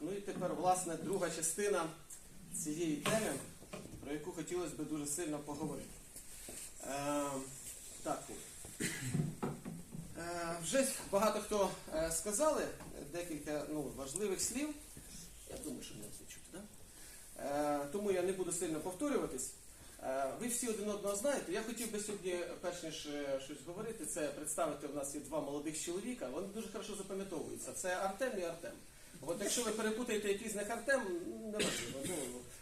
ну і тепер, власне, друга частина цієї теми, про яку хотілося б дуже сильно поговорити. Е, так. Е, вже багато хто е, сказали декілька ну, важливих слів. Я думаю, що мене все чути, так? Е, тому я не буду сильно повторюватись. Е, Ви всі один одного знаєте. Я хотів би сьогодні, перш ніж е, щось говорити, це представити. У нас є два молодих чоловіка. Вони дуже хорошо запам'ятовуються. Це Артем і Артем. От якщо ви перепутаєте якийсь з них Артем, не важливо. Ну,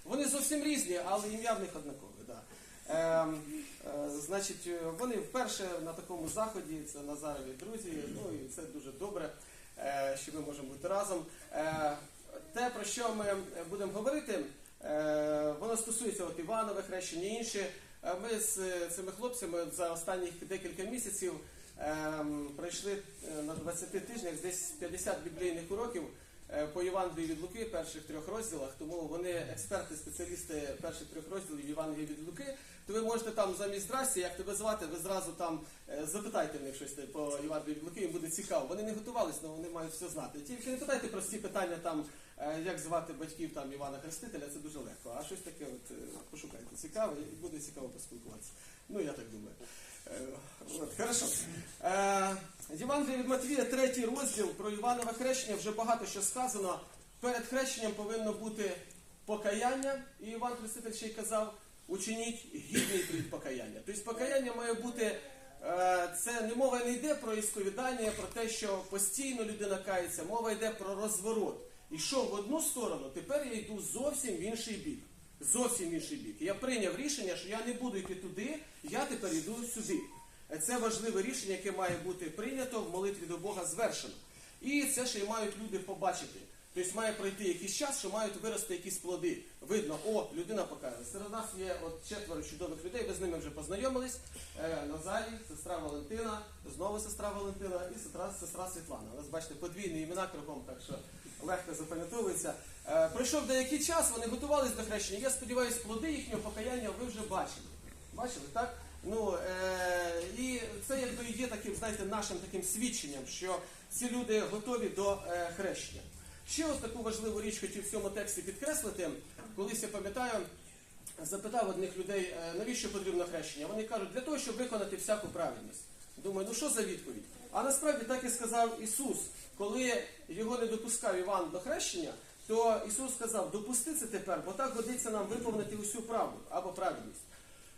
вони зовсім різні, але ім'я в них однакове. Да. Е, е, значить, е, вони вперше на такому заході, це Назарові друзі, ну і це дуже добре, е, що ми можемо бути разом. Е, те, про що ми будемо говорити, е, воно стосується от Іванових хрещення і інші. Е, Ми з е, цими хлопцями за останні декілька місяців ем, пройшли е, на 20 тижнях десь 50 біблійних уроків по Євангелію від Луки, перших трьох розділах. Тому вони експерти, спеціалісти перших трьох розділів Євангелія від Луки. То ви можете там замість здрасті, як тебе звати, ви зразу там е, запитайте в них щось по Євангелію від Луки, їм буде цікаво. Вони не готувались, але вони мають все знати. Тільки не питайте прості питання там, е, як звати батьків там Івана Хрестителя, це дуже легко. А щось таке, от е, пошукайте цікаве, і буде цікаво поспілкуватися. Ну я так думаю. Е, От, хорошо. Е, Євангелія від Матвія, третій розділ про Іванове хрещення, вже багато що сказано. Перед хрещенням повинно бути покаяння, і Іван Хреститель ще й казав, учиніть гідний плід покаяння. Тобто покаяння має бути, е, це не мова не йде про ісповідання, про те, що постійно людина кається, мова йде про розворот. Ішов в одну сторону, тепер я йду зовсім в інший бік. Зовсім інший бік. Я прийняв рішення, що я не буду йти туди, я тепер йду сюди. Це важливе рішення, яке має бути прийнято в молитві до Бога звершено. І це ще й мають люди побачити. Тобто має пройти якийсь час, що мають вирости якісь плоди. Видно, о, людина показує. Серед нас є от четверо чудових людей, ви з ними вже познайомились. Е, Назарій, сестра Валентина, знову сестра Валентина і сестра, сестра Світлана. У нас бачите, подвійні імена кругом, так що легко запам'ятовується. Е, пройшов деякий час, вони готувалися до хрещення. Я сподіваюся, плоди їхнього покаяння ви вже бачили. Бачили, так? Ну, е, і це якби є таким, знаєте, нашим таким свідченням, що ці люди готові до е, хрещення. Ще ось таку важливу річ хотів в цьому тексті підкреслити. Колись я пам'ятаю, запитав одних людей, е, навіщо потрібно хрещення. Вони кажуть, для того, щоб виконати всяку праведність. Думаю, ну що за відповідь? А насправді так і сказав Ісус, коли його не допускав Іван до хрещення, то Ісус сказав, допусти це тепер, бо так годиться нам виповнити усю правду або праведність.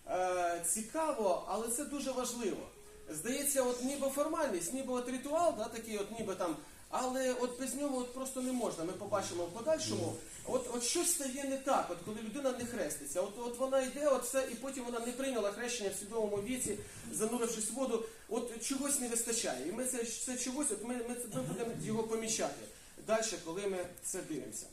Е, цікаво, але це дуже важливо. Здається, от ніби формальність, ніби от ритуал, да, такий, от ніби там. Але от без нього от просто не можна. Ми побачимо в подальшому. От, от щось стає не так, от коли людина не хреститься. От, от вона йде, от все, і потім вона не прийняла хрещення в свідомому віці, занурившись в воду. От чогось не вистачає. І ми це, це чогось, от ми, ми, ми будемо його помічати далі, коли ми це дивимося.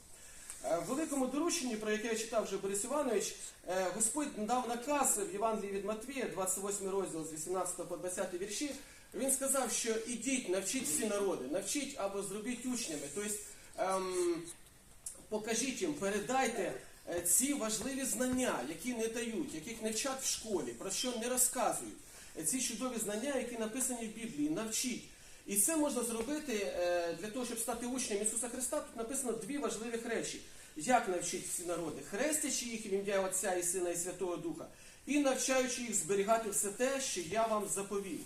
Е, В великому дорученні, про яке я читав вже Борис Іванович, е, Господь дав наказ в Євангелії від Матвія, 28 розділ з 18 по 20 вірші. Він сказав, що ідіть, навчіть всі народи, навчіть або зробіть учнями. Тобто ем, покажіть їм, передайте е, ці важливі знання, які не дають, яких не вчать в школі, про що не розказують. Ці чудові знання, які написані в Біблії, навчіть. І це можна зробити е, для того, щоб стати учнем Ісуса Христа. Тут написано дві важливі речі. Як навчити всі народи, хрестячи їх в ім'я Отця і Сина і Святого Духа, і навчаючи їх зберігати все те, що я вам заповів.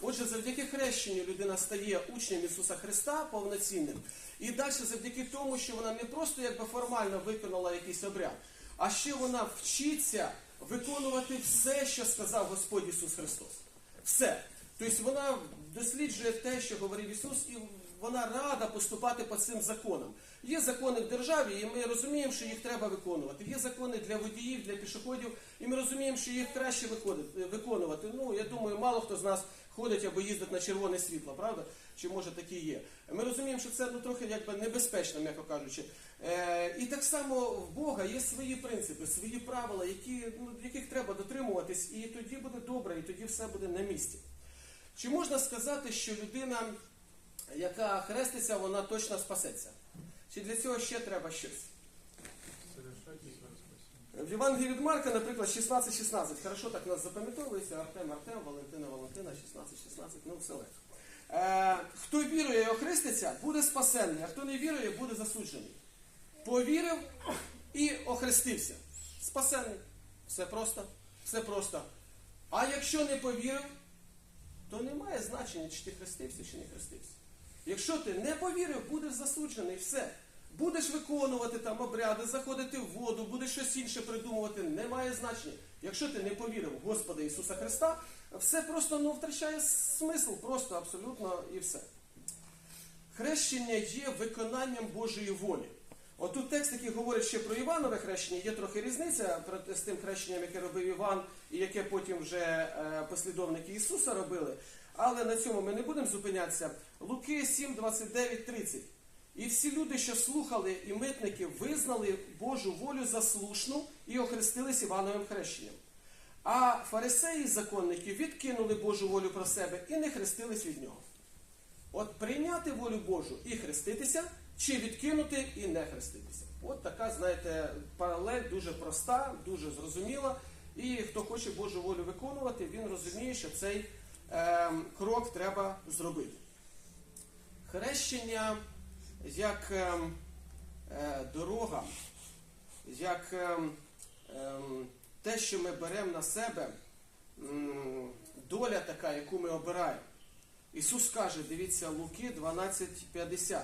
Отже, завдяки хрещенню людина стає учнем Ісуса Христа повноцінним. І далі завдяки тому, що вона не просто якби формально виконала якийсь обряд, а ще вона вчиться виконувати все, що сказав Господь Ісус Христос. Все. Тобто вона досліджує те, що говорив Ісус, і вона рада поступати по цим законам. Є закони в державі, і ми розуміємо, що їх треба виконувати. Є закони для водіїв, для пішоходів, і ми розуміємо, що їх краще виконувати. Ну, я думаю, мало хто з нас ходить або їздить на червоне світло, правда? Чи може такі є? Ми розуміємо, що це ну, трохи якби небезпечно, м'яко кажучи. Е, і так само в Бога є свої принципи, свої правила, які, ну, яких треба дотримуватись, і тоді буде добре, і тоді все буде на місці. Чи можна сказати, що людина, яка хреститься, вона точно спасеться? Чи для цього ще треба щось? В Євангелії від Марка, наприклад, 16-16. Хорошо так нас запам'ятовується. Артем, Артем, Валентина, Валентина, 16-16, ну все легко. Е, хто вірує і охреститься, буде спасенний, а хто не вірує, буде засуджений. повірив і охрестився. Спасений. Все просто, все просто. А якщо не повірив, то немає значення, чи ти хрестився, чи не хрестився. Якщо ти не повірив, будеш засуджений, все. Будеш виконувати там обряди, заходити в воду, будеш щось інше придумувати, немає значення. Якщо ти не повірив в Господа Ісуса Христа, все просто ну, втрачає смисл, просто абсолютно і все. Хрещення є виконанням Божої волі. Отут текст, який говорить ще про Іванове хрещення, є трохи різниця з тим хрещенням, яке робив Іван, і яке потім вже е, послідовники Ісуса робили. Але на цьому ми не будемо зупинятися. Луки 7, 29, 30. І всі люди, що слухали, і митники визнали Божу волю за слушну і охрестились Івановим хрещенням. А фарисеї законники відкинули Божу волю про себе і не хрестились від нього. От прийняти волю Божу і хреститися, чи відкинути і не хреститися. От така, знаєте, паралель дуже проста, дуже зрозуміла. І хто хоче Божу волю виконувати, він розуміє, що цей ем, крок треба зробити. Хрещення як ем, е, дорога, як ем, те, що ми беремо на себе, доля така, яку ми обираємо. Ісус каже, дивіться, Луки 12.50.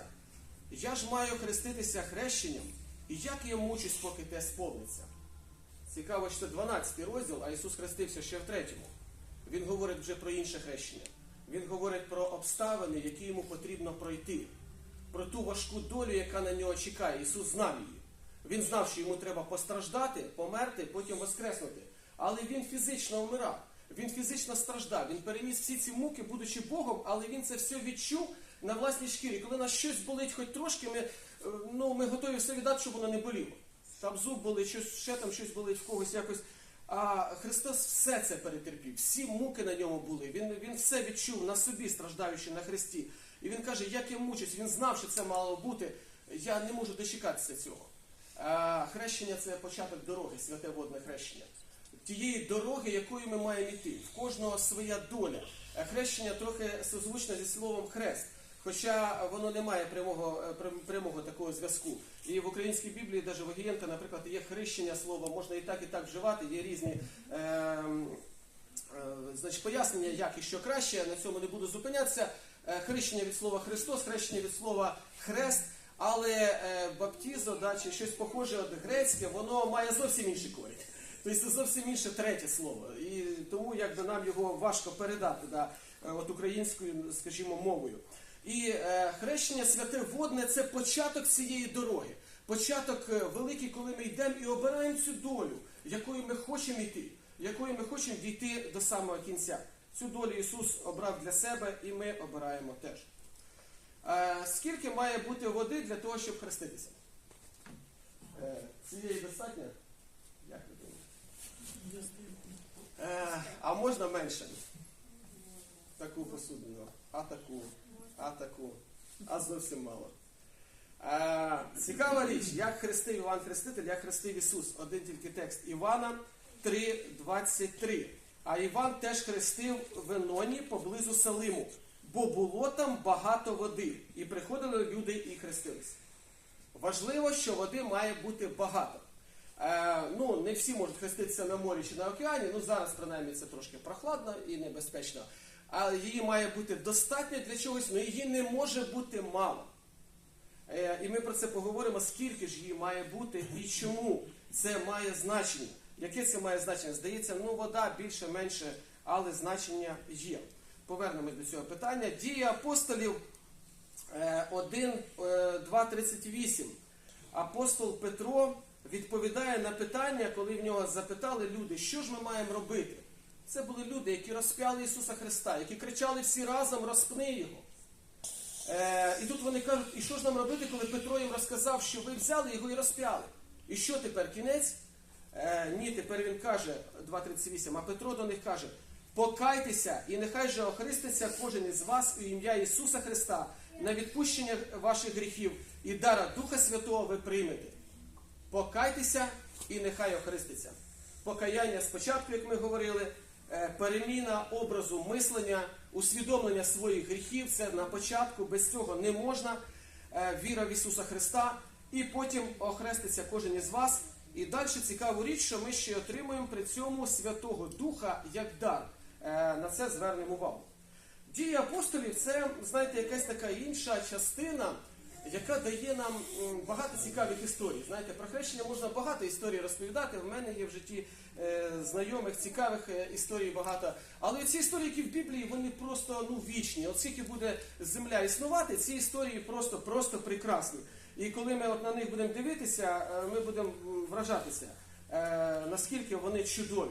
Я ж маю хреститися хрещенням, і як я мучусь, поки те сповниться. Цікаво, що це 12 розділ, а Ісус хрестився ще в третьому. Він говорить вже про інше хрещення. Він говорить про обставини, які йому потрібно пройти, про ту важку долю, яка на нього чекає. Ісус знав її. Він знав, що йому треба постраждати, померти, потім воскреснути. Але він фізично вмирав. Він фізично страждав. Він переніс всі ці муки, будучи Богом, але він це все відчув на власній шкірі. Коли нас щось болить хоч трошки, ми, е, ну, ми готові все віддати, щоб воно не боліло. Там зуб болить, щось, ще там щось болить в когось якось. А Христос все це перетерпів, всі муки на ньому були. Він, він все відчув на собі, страждаючи на Христі. І він каже, як я мучусь, він знав, що це мало бути. Я не можу дочекатися цього. А, хрещення це початок дороги, святе водне хрещення. Тієї дороги, якою ми маємо йти. В кожного своя доля. Хрещення трохи созвучне зі словом хрест. Хоча воно не має прямого, е, прямого такого зв'язку. І в українській Біблії, навіть в Огієнка, наприклад, є хрещення слова, можна і так, і так вживати, є різні ем, е, значить, пояснення, як і що краще, на цьому не буду зупинятися. Е, Хрещення від слова Христос, хрещення від слова хрест, але е, баптізо, да, чи щось похоже от грецьке, воно має зовсім інший корінь. Тобто це зовсім інше третє слово. І тому якби нам його важко передати да, е, от українською, скажімо, мовою. І е, хрещення святе водне це початок цієї дороги. Початок е, великий, коли ми йдемо і обираємо цю долю, якою ми хочемо йти, якою ми хочемо дійти до самого кінця. Цю долю Ісус обрав для себе і ми обираємо теж. Е, скільки має бути води для того, щоб хреститися? Цієї достатньо? Як ви думаєте? А можна менше? Таку посудину, а таку, а таку, а зовсім мало. Е, цікава річ, як хрестив Іван Хреститель, як хрестив Ісус. Один тільки текст Івана 3.23. А Іван теж хрестив в Еноні поблизу Салиму, бо було там багато води. І приходили люди і хрестились. Важливо, що води має бути багато. Е, ну, не всі можуть хреститися на морі чи на океані, ну зараз принаймні це трошки прохладно і небезпечно. Але її має бути достатньо для чогось, але її не може бути мало. Е, і ми про це поговоримо, скільки ж її має бути і чому це має значення. Яке це має значення? Здається, ну вода більше-менше, але значення є. Повернемось до цього питання. Дії апостолів е, 1, е, 2, 38. Апостол Петро відповідає на питання, коли в нього запитали люди, що ж ми маємо робити. Це були люди, які розп'яли Ісуса Христа, які кричали всі разом, розпни його. Е, і тут вони кажуть, і що ж нам робити, коли Петро їм розказав, що ви взяли його і розп'яли? І що тепер кінець? Е, ні, тепер він каже 2.38, а Петро до них каже: покайтеся, і нехай же охриститься кожен із вас у ім'я Ісуса Христа на відпущення ваших гріхів і дара Духа Святого ви приймете. Покайтеся і нехай охриститься. Покаяння спочатку, як ми говорили, переміна образу мислення, усвідомлення своїх гріхів це на початку, без цього не можна. Е, Віра в Ісуса Христа і потім охреститься кожен із вас. І далі цікаву річ, що ми ще отримуємо при цьому Святого Духа як дар. Е, На це звернемо увагу. Дії апостолів це, знаєте, якась така інша частина, яка дає нам багато цікавих історій. Знаєте, про хрещення можна багато історій розповідати. В мене є в житті е, знайомих, цікавих е, історій багато. Але ці історії, які в Біблії, вони просто ну, вічні. От скільки буде земля існувати, ці історії просто, просто прекрасні. І коли ми от на них будемо дивитися, е, ми будемо вражатися, е, наскільки вони чудові.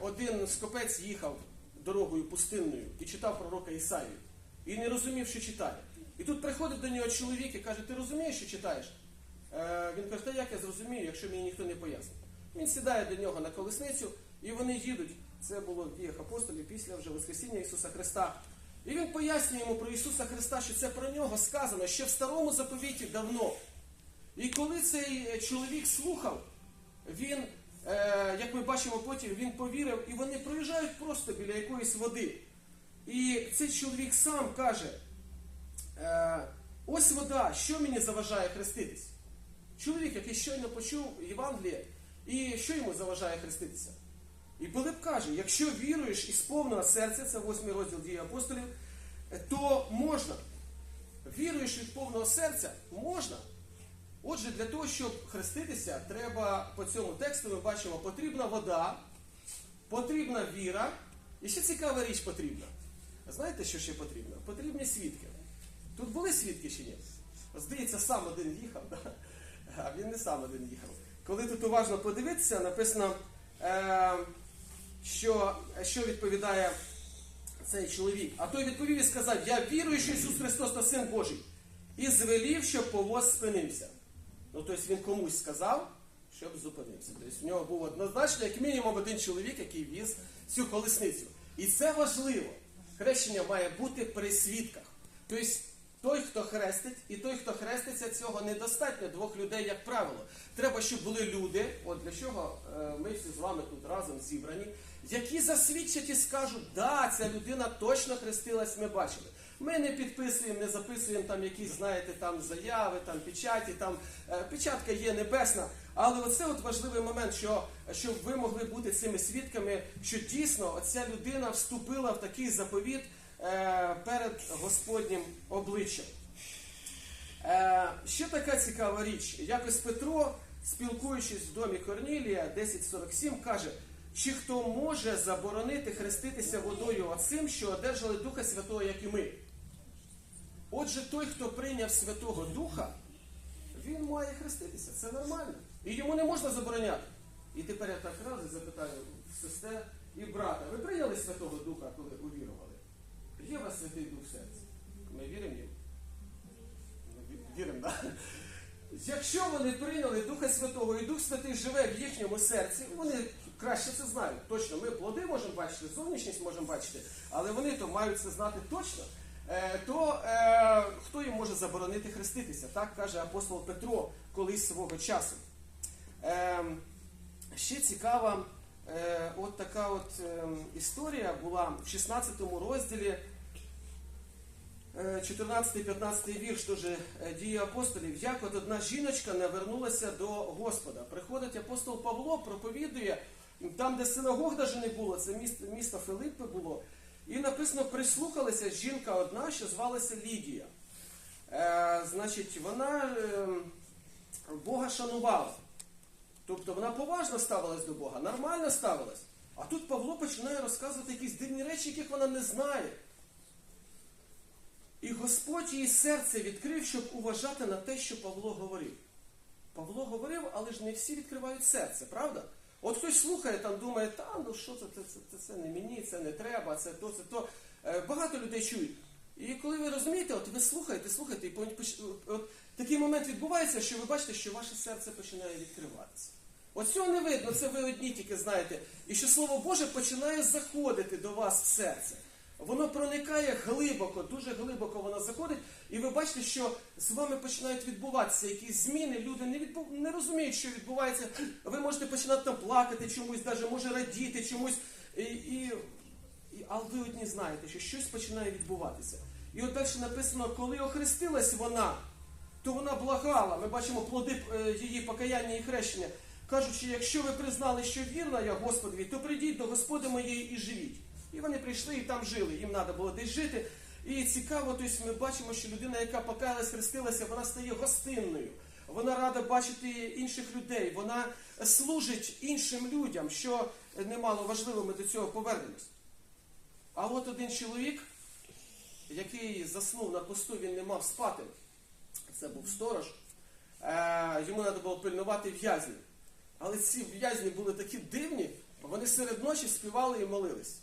Один скопець їхав дорогою пустинною і читав пророка Ісаїю. І не розумів, що читає. І тут приходить до нього чоловік і каже, ти розумієш, що читаєш? Е, він каже, та як я зрозумію, якщо мені ніхто не пояснить. Він сідає до нього на колесницю, і вони їдуть. Це було в діях апостолів після вже Воскресіння Ісуса Христа. І він пояснює йому про Ісуса Христа, що це про нього сказано ще в старому заповіті давно. І коли цей е, чоловік слухав, він, е, як ми бачимо потім, він повірив, і вони проїжджають просто біля якоїсь води. І цей чоловік сам каже: е, ось вода, що мені заважає хреститись? Чоловік, який щойно почув Євангеліє, і що йому заважає хреститися? І Пилип каже, якщо віруєш із повного серця, це восьмий розділ дії апостолів, то можна. Віруєш від повного серця, можна. Отже, для того, щоб хреститися, треба по цьому тексту ми бачимо, потрібна вода, потрібна віра, і ще цікава річ потрібна. Знаєте, що ще потрібно? Потрібні свідки. Тут були свідки чи ні? Здається, сам один їхав, да? а він не сам один їхав. Коли тут уважно подивитися, написано, е, що, що відповідає цей чоловік. А той відповів і сказав: Я вірую, що Ісус Христос то Син Божий. І звелів, щоб повоз спинився. Ну, тобто він комусь сказав, щоб зупинився. Тобто в нього був однозначно, як мінімум, один чоловік, який віз цю колесницю. І це важливо. Хрещення має бути при свідках. Тобто той, хто хрестить, і той, хто хреститься, цього недостатньо двох людей, як правило. Треба, щоб були люди, от для чого е, ми всі з вами тут разом зібрані, які засвідчать і скажуть, да, ця людина точно хрестилась, ми бачили. Ми не підписуємо, не записуємо там якісь, знаєте, там заяви, там печаті, там е, печатка є небесна. Але оце от важливий момент, що щоб ви могли бути цими свідками, що дійсно оця людина вступила в такий заповіт перед Господнім обличчям. Е, ще така цікава річ. Якось Петро, спілкуючись в домі Корнілія, 10.47, каже, чи хто може заборонити хреститися водою оцим, що одержали Духа Святого, як і ми. Отже, той, хто прийняв Святого Духа, він має хреститися. Це нормально. І йому не можна забороняти. І тепер я так раз запитаю сестер і брата, ви прийняли Святого Духа, коли увірували? Є у вас Святий Дух в серці? Ми віримо їм? Віримо, так? Якщо вони прийняли Духа Святого і Дух Святий живе в їхньому серці, вони краще це знають. Точно, ми плоди можемо бачити, зовнішність можемо бачити, але вони то мають це знати точно. Е, то е, хто їм може заборонити хреститися? Так каже апостол Петро колись свого часу. Е, ще цікава от така от е, історія була в 16 розділі. 14-15 вірш теж е, дії апостолів, як от одна жіночка не вернулася до Господа. Приходить апостол Павло, проповідує, там, де синагог навіть не було, це місто, місто Филиппи було. І написано, прислухалася жінка одна, що звалася Лідія. Е, значить, вона е, Бога шанувала. Тобто вона поважно ставилась до Бога, нормально ставилась. А тут Павло починає розказувати якісь дивні речі, яких вона не знає. І Господь її серце відкрив, щоб уважати на те, що Павло говорив. Павло говорив, але ж не всі відкривають серце, правда? От хтось слухає, там думає, та ну що це, це, це, це, не мені, це не треба, це то, це то. Е, багато людей чують. І коли ви розумієте, от ви слухаєте, слухаєте, і от такий момент відбувається, що ви бачите, що ваше серце починає відкриватися. От цього не видно, це ви одні тільки знаєте. І що Слово Боже починає заходити до вас в серце. Воно проникає глибоко, дуже глибоко воно заходить, і ви бачите, що з вами починають відбуватися якісь зміни. Люди не відбу... не розуміють, що відбувається. Ви можете починати там плакати чомусь, навіть може радіти чомусь. І, і, і, але ви одні знаєте, що щось починає відбуватися. І от далі написано, коли охрестилась вона, то вона благала. Ми бачимо плоди е, її покаяння і хрещення, кажучи, якщо ви признали, що вірна я Господові, то прийдіть до Господи моєї і живіть. І вони прийшли і там жили. Їм треба було десь жити. І цікаво, тобто ми бачимо, що людина, яка покаялась, хрестилася, вона стає гостинною. Вона рада бачити інших людей, вона служить іншим людям, що немало важливо, ми до цього повернемось. А от один чоловік, який заснув на посту, він не мав спати. Це був сторож. Е, йому треба було пильнувати в'язнів. Але ці в'язні були такі дивні, вони серед ночі співали і молились.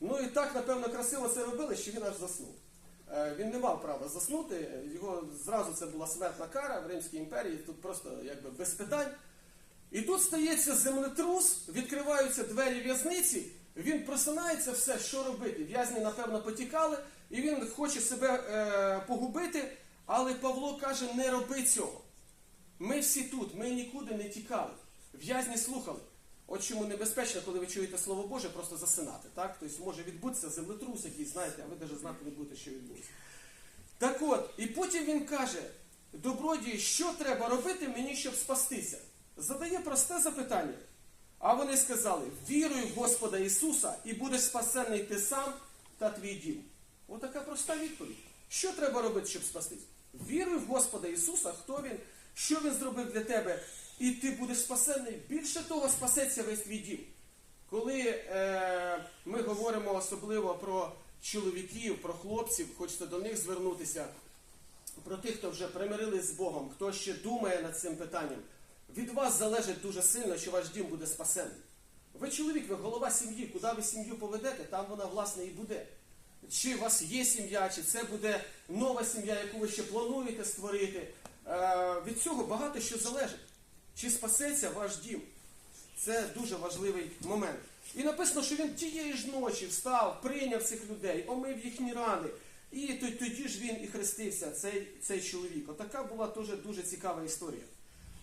Ну і так, напевно, красиво це робили, що він аж заснув. Е, Він не мав права заснути, його зразу це була смертна кара в Римській імперії, тут просто якби без питань. І тут стається землетрус, відкриваються двері в'язниці, він просинається, все, що робити. В'язні, напевно, потікали, і він хоче себе е, погубити, але Павло каже, не роби цього. Ми всі тут, ми нікуди не тікали. В'язні слухали. От чому небезпечно, коли ви чуєте Слово Боже, просто засинати. Так? Тобто може відбутися землетрус якийсь, знаєте, а ви навіть знати не будете, що відбудеться. Так от, і потім він каже: добродії, що треба робити мені, щоб спастися? Задає просте запитання. А вони сказали: віруй в Господа Ісуса і будеш спасений ти сам та твій дім. Отака проста відповідь. Що треба робити, щоб спастись? Віруй в Господа Ісуса, хто Він, що Він зробив для тебе, і ти будеш спасений. Більше того, спасеться весь твій дім. Коли е, ми говоримо особливо про чоловіків, про хлопців, хочете до них звернутися, про тих, хто вже примирились з Богом, хто ще думає над цим питанням, від вас залежить дуже сильно, що ваш дім буде спасений. Ви чоловік, ви голова сім'ї, куди ви сім'ю поведете, там вона власне і буде. Чи у вас є сім'я, чи це буде нова сім'я, яку ви ще плануєте створити. Е, від цього багато що залежить. Чи спасеться ваш дім? Це дуже важливий момент. І написано, що він тієї ж ночі встав, прийняв цих людей, омив їхні рани. І тоді ж він і хрестився, цей, цей чоловік. Отака була теж дуже цікава історія.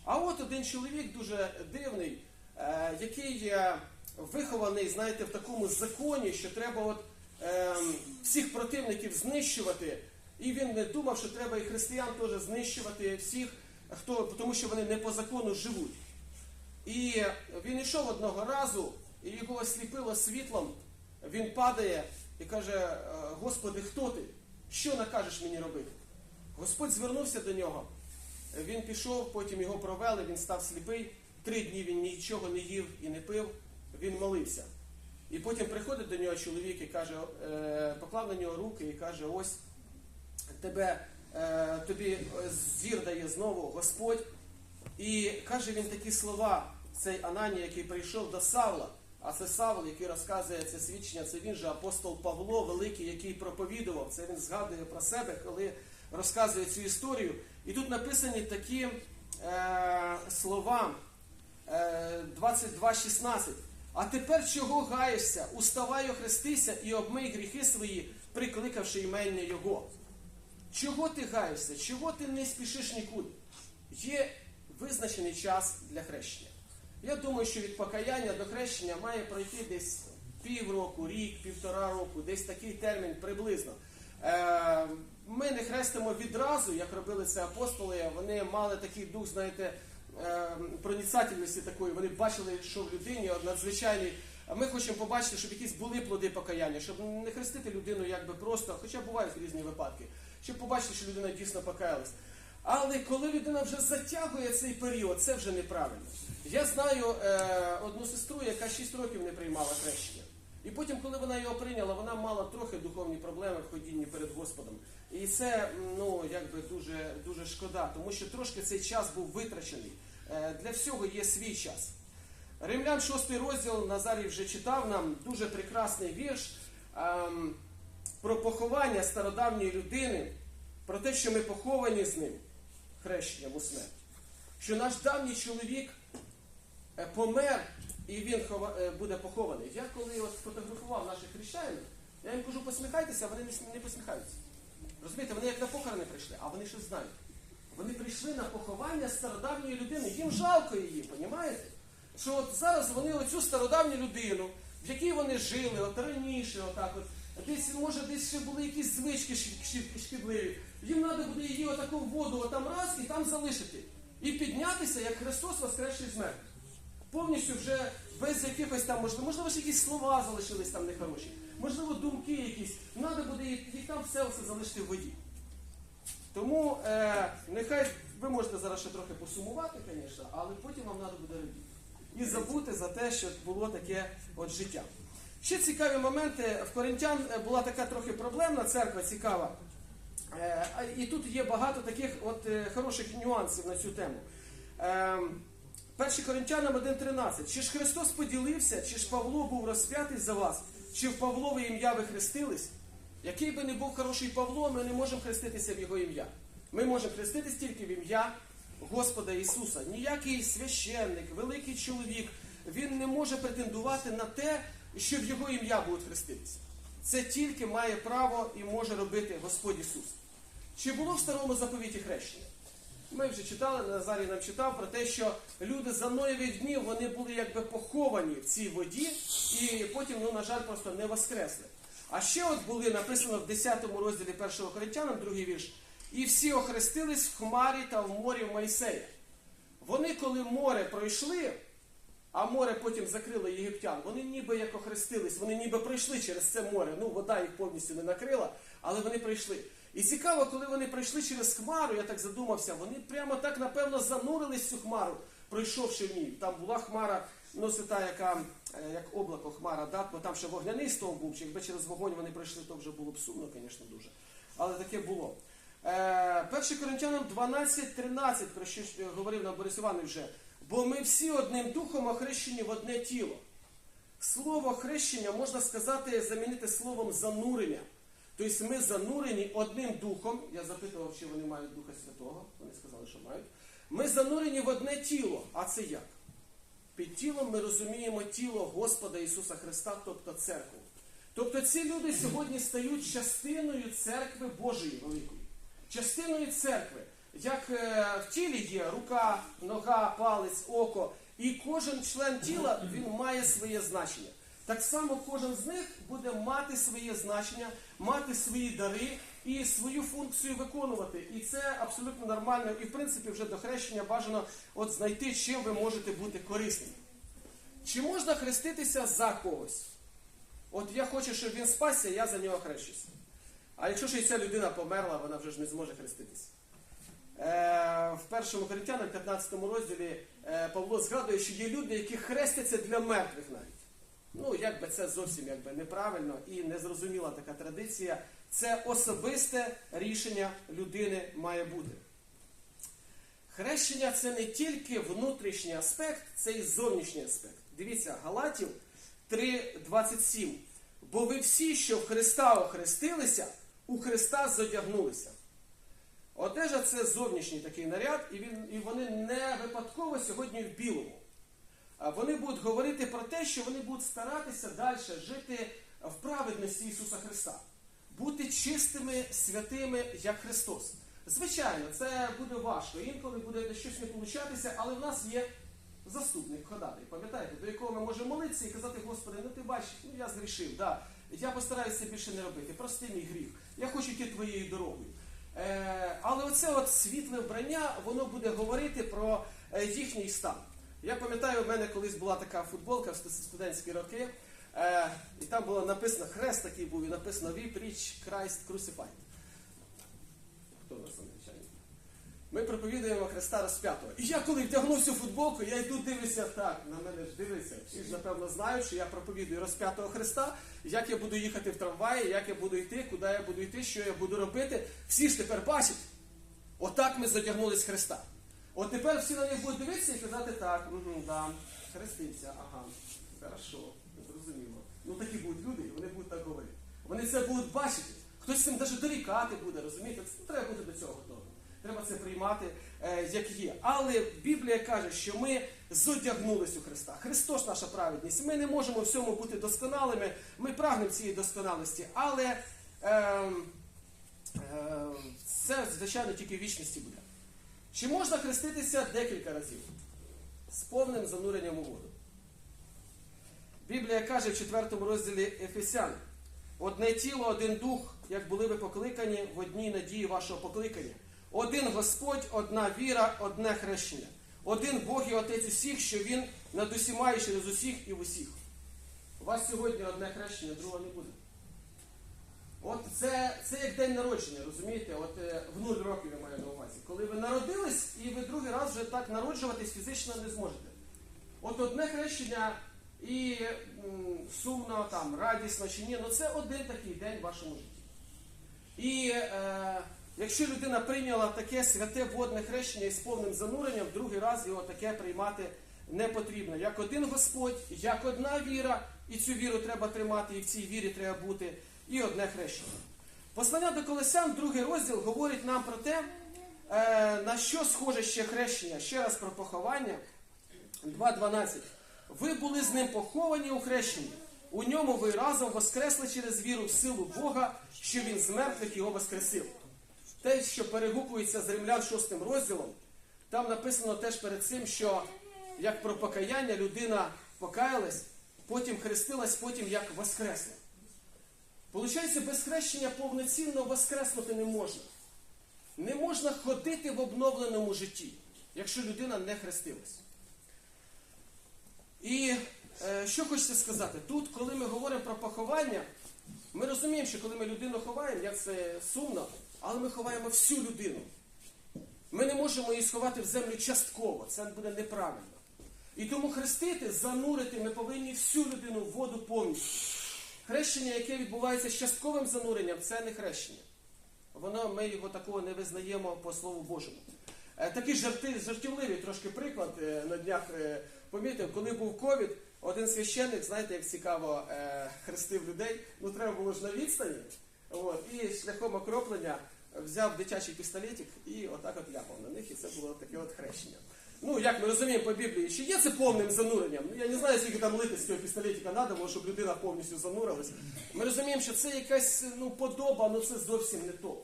А от один чоловік дуже дивний, е, який е, вихований, знаєте, в такому законі, що треба от, е, всіх противників знищувати. І він не думав, що треба і християн теж знищувати всіх, хто, тому що вони не по закону живуть. І він йшов одного разу, і його осліпило світлом. Він падає і каже: «Е, Господи, хто ти? Що накажеш мені робити? Господь звернувся до нього. Він пішов, потім його провели, він став сліпий. Три дні він нічого не їв і не пив, він молився. І потім приходить до нього чоловік і каже, е, поклав на нього руки і каже: ось тебе, тобі е, зір дає знову Господь. І каже він такі слова, цей Ананія, який прийшов до Савла, а це Савл, який розказує це свідчення, це він же апостол Павло, великий, який проповідував. Це він згадує про себе, коли розказує цю історію. І тут написані такі е, слова е, 22.16. А тепер чого гаєшся? Уставай, охрестися і обмий гріхи свої, прикликавши імення Його. Чого ти гаєшся? Чого ти не спішиш нікуди? Є визначений час для хрещення. Я думаю, що від покаяння до хрещення має пройти десь півроку, рік, півтора року, десь такий термін приблизно. Е, Ми не хрестимо відразу, як робили це апостоли. Вони мали такий дух, знаєте, е, проніцательності такої. Вони бачили, що в людині надзвичайний. А Ми хочемо побачити, щоб якісь були плоди покаяння, щоб не хрестити людину якби просто, хоча бувають різні випадки, щоб побачити, що людина дійсно покаялась. Але коли людина вже затягує цей період, це вже неправильно. Я знаю е, одну сестру, яка 6 років не приймала хрещення. І потім, коли вона його прийняла, вона мала трохи духовні проблеми в ходінні перед Господом. І це ну, якби дуже, дуже шкода, тому що трошки цей час був витрачений. Е, для всього є свій час. Римлян 6 розділ Назарій вже читав нам дуже прекрасний вірш ем, про поховання стародавньої людини, про те, що ми поховані з ним хрещенням у смерть. Що наш давній чоловік е, помер і він е, буде похований. Я коли от фотографував наших хрещаїн, я їм кажу, посміхайтеся, а вони не, посміхаються. Розумієте, вони як на похорони прийшли, а вони щось знають. Вони прийшли на поховання стародавньої людини. Їм жалко її, понімаєте? Що от зараз вони оцю стародавню людину, в якій вони жили, от раніше, отак от, десь, може, десь ще були якісь звички шкідливі. Їм треба буде її отаку воду отам раз і там залишити і піднятися, як Христос воскресший з мертвих. Повністю вже без якихось там, можливо, можливо, ж якісь слова залишились там нехороші, можливо, думки якісь. Треба буде їх там все, все залишити в воді. Тому е, нехай ви можете зараз ще трохи посумувати, звісно, але потім вам треба буде робити. І забути за те, що було таке от життя. Ще цікаві моменти. В Коринтян е, була така трохи проблемна церква цікава. Е, І тут є багато таких от е, хороших нюансів на цю тему. Е, Перші Коринтянам 1.13. Чи ж Христос поділився, чи ж Павло був розп'ятий за вас, чи в Павлове ім'я ви хрестились? Який би не був хороший Павло, ми не можемо хреститися в його ім'я. Ми можемо хреститись тільки в ім'я Господа Ісуса. Ніякий священник, великий чоловік, він не може претендувати на те, що в його ім'я будуть хреститися. Це тільки має право і може робити Господь Ісус. Чи було в старому заповіті хрещення? Ми вже читали, Назарій нам читав про те, що люди за Ноєвих днів вони були якби поховані в цій воді, і потім, ну, на жаль, просто не воскресли. А ще от були написано в 10 розділі 1 Коринтянам, другий вірш, і всі охрестились в хмарі та в морі Мойсея. Вони, коли море пройшли, а море потім закрило єгиптян, вони ніби як охрестились, вони ніби пройшли через це море. Ну, вода їх повністю не накрила, але вони пройшли. І цікаво, коли вони пройшли через хмару, я так задумався, вони прямо так, напевно, занурились в цю хмару, пройшовши в ній. Там була хмара, ну це та, яка, е, як облако хмара, да? бо там ще вогняний стовп був, чи якби через вогонь вони пройшли, то вже було б сумно, звісно, дуже. Але таке було. Е, 1 Коринтянам 12.13, про що е, говорив нам Борис Іванович вже. Бо ми всі одним духом охрещені в одне тіло. Слово хрещення можна сказати, замінити словом занурення. Тобто ми занурені одним духом. Я запитував, чи вони мають Духа Святого. Вони сказали, що мають. Ми занурені в одне тіло. А це як? Під тілом ми розуміємо тіло Господа Ісуса Христа, тобто церкву. Тобто ці люди сьогодні стають частиною церкви Божої великої. Частиною церкви. Як е, в тілі є рука, нога, палець, око, і кожен член тіла він має своє значення. Так само кожен з них буде мати своє значення, мати свої дари і свою функцію виконувати. І це абсолютно нормально. І в принципі вже до хрещення бажано от знайти, чим ви можете бути корисними. Чи можна хреститися за когось? От я хочу, щоб він спасся, я за нього хрещуся. А якщо ж і ця людина померла, вона вже ж не зможе хреститися. Е, в першому Коринтянам, 15 розділі, е, Павло згадує, що є люди, які хрестяться для мертвих навіть. Ну, якби це зовсім якби неправильно і незрозуміла така традиція. Це особисте рішення людини має бути. Хрещення це не тільки внутрішній аспект, це і зовнішній аспект. Дивіться, Галатів 3.27. Бо ви всі, що в Христа охрестилися, у Христа зодягнулися. Одежа це зовнішній такий наряд, і, він, і вони не випадково сьогодні в білому. Вони будуть говорити про те, що вони будуть старатися далі жити в праведності Ісуса Христа, бути чистими, святими, як Христос. Звичайно, це буде важко. Інколи буде щось не получатися, але в нас є заступник ходатай, пам'ятаєте, до якого ми можемо молитися і казати, Господи, ну ти бачиш, ну я згрішив, да. я постараюся більше не робити, прости мій гріх, я хочу йти твоєю дорогою. Е, але оце от світле вбрання, воно буде говорити про е, їхній стан. Я пам'ятаю, в мене колись була така футболка в студентські роки, е, і там було написано, хрест такий був, і написано We preach Christ crucified. Хто у нас англічанин? Ми проповідуємо Христа розп'ятого. І я коли вдягнув цю футболку, я йду дивлюся так, на мене ж дивиться. Всі ж напевно знають, що я проповідую розп'ятого Христа, як я буду їхати в трамваї, як я буду йти, куди я буду йти, що я буду робити. Всі ж тепер бачать. Отак ми задягнулись Христа. От тепер всі на них будуть дивитися і казати так, угу, да, хрестився, ага, хорошо, зрозуміло. Ну такі будуть люди, і вони будуть так говорити. Вони це будуть бачити. Хтось цим навіть дорікати буде, розумієте? Це треба бути до цього готовим. Треба це приймати е, як є. Але Біблія каже, що ми зодягнулись у Христа. Христос наша праведність. Ми не можемо в всьому бути досконалими. Ми прагнемо цієї досконалості, але ем, е, це, звичайно, тільки вічності буде. Чи можна хреститися декілька разів з повним зануренням у воду? Біблія каже в 4 розділі Ефесян: одне тіло, один дух, як були ви покликані в одній надії вашого покликання. Один Господь, одна віра, одне хрещення. Один Бог і Отець усіх, що Він над усіма і через усіх і в усіх. У вас сьогодні одне хрещення, другого не буде. От це, це як день народження, розумієте? От е, в нуль років я маю на увазі. Коли ви народились і ви другий раз вже так народжуватись фізично не зможете. От одне хрещення і м, сумно, там, радісно чи ні, ну це один такий день в вашому житті. І е, якщо людина прийняла таке святе водне хрещення із повним зануренням, другий раз його таке приймати не потрібно. Як один Господь, як одна віра, і цю віру треба тримати, і в цій вірі треба бути, і одне хрещення. Послання до Колосян, другий розділ, говорить нам про те, е, на що схоже ще хрещення. Ще раз про поховання. 2.12. Ви були з ним поховані у хрещенні. У ньому ви разом воскресли через віру в силу Бога, що він з мертвих його воскресив. Те, що перегукується з римлян 6 розділом, там написано теж перед цим, що як про покаяння людина покаялась, потім хрестилась, потім як воскресла. Получається, без хрещення повноцінно воскреснути не можна. Не можна ходити в обновленому житті, якщо людина не хрестилась. І е, що хочеться сказати? Тут, коли ми говоримо про поховання, ми розуміємо, що коли ми людину ховаємо, як це сумно, але ми ховаємо всю людину. Ми не можемо її сховати в землю частково, це буде неправильно. І тому хрестити, занурити ми повинні всю людину в воду повністю. Хрещення, яке відбувається з частковим зануренням, це не хрещення. Воно, ми його такого не визнаємо по Слову Божому. Е, Такий жарти, жартівливий трошки приклад е, на днях е, помітив, коли був ковід, один священник, знаєте, як цікаво, хрестив людей, ну треба було ж на відстані. От, і шляхом окроплення взяв дитячий пістолетик і отак от ляпав на них, і це було таке от хрещення. Ну, як ми розуміємо по Біблії, чи є це повним зануренням? Ну, я не знаю, скільки там лити з цього пістолетика треба, щоб людина повністю занурилась. Ми розуміємо, що це якась ну, подоба, але це зовсім не то.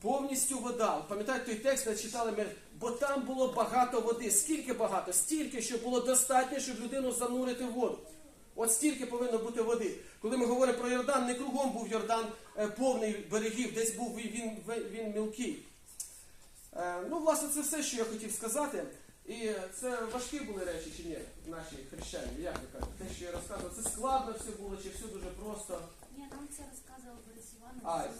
Повністю вода. Пам'ятаєте той текст, де читали ми, бо там було багато води. Скільки багато? Стільки, щоб було достатньо, щоб людину занурити в воду. От стільки повинно бути води. Коли ми говоримо про Йордан, не кругом був Йордан е, повний берегів, десь був він, він, він мілкий. Е, ну, власне, це все, що я хотів сказати. І це важкі були речі чи ні, наші хрещені, як ви кажете? Те, що я розказував, це складно все було, чи все дуже просто. Ні, нам це розказував Борис Іванович.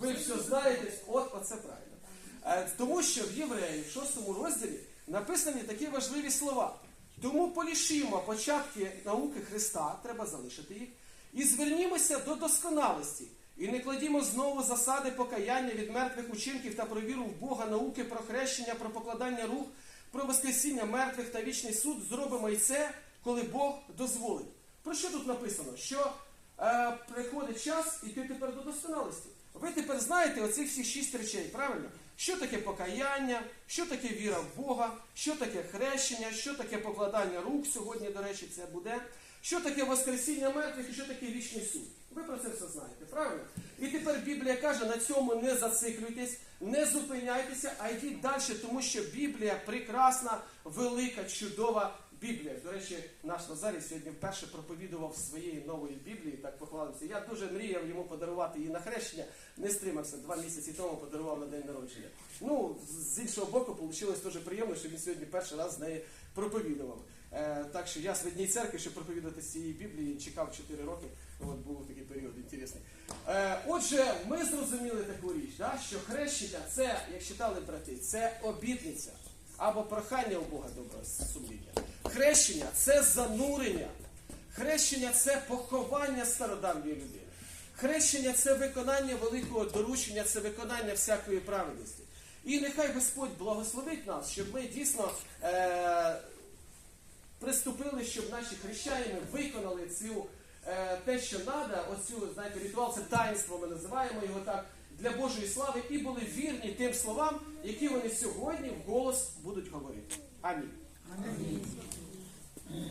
Ви все знаєте, от оце правильно. Е, Тому що в Євреї в шостому розділі написані такі важливі слова. Тому полішимо початки науки Христа, треба залишити їх, і звернімося до досконалості. І не кладімо знову засади покаяння від мертвих учинків та про віру в Бога, науки про хрещення, про покладання рук, про воскресіння мертвих та вічний суд. Зробимо і це, коли Бог дозволить. Про що тут написано? Що е, приходить час іти тепер до досконалості. Ви тепер знаєте оцих всіх шість речей, правильно? Що таке покаяння, що таке віра в Бога, що таке хрещення, що таке покладання рук, сьогодні, до речі, це буде, що таке Воскресіння мертвих і що таке вічний суд. Ви про це все знаєте, правильно? І тепер Біблія каже, на цьому не зациклюйтесь, не зупиняйтеся, а йдіть далі, тому що Біблія прекрасна, велика, чудова Біблія. До речі, наш Назарій сьогодні вперше проповідував своєї нової Біблії, так похвалився. Я дуже мріяв йому подарувати її на хрещення, не стримався. Два місяці тому подарував на день народження. Ну, з- іншого боку, вийшло дуже приємно, що він сьогодні перший раз з неї проповідував. Е, так що я з одній церкви, щоб проповідати цієї Біблії, чекав 4 роки. От був такий період інтересний. Е, отже, ми зрозуміли таку річ, да, що хрещення це, як читали брати, це обітниця або прохання у Бога доброго сумління. Хрещення це занурення. Хрещення це поховання стародавньої людини. Хрещення це виконання великого доручення, це виконання всякої праведності. І нехай Господь благословить нас, щоб ми дійсно е, приступили, щоб наші хрещаїни виконали цю е, те, що треба, оцю, знаєте, ритуал, це таїнство, ми називаємо його так, для Божої слави, і були вірні тим словам, які вони сьогодні вголос будуть говорити. Амінь. Амінь.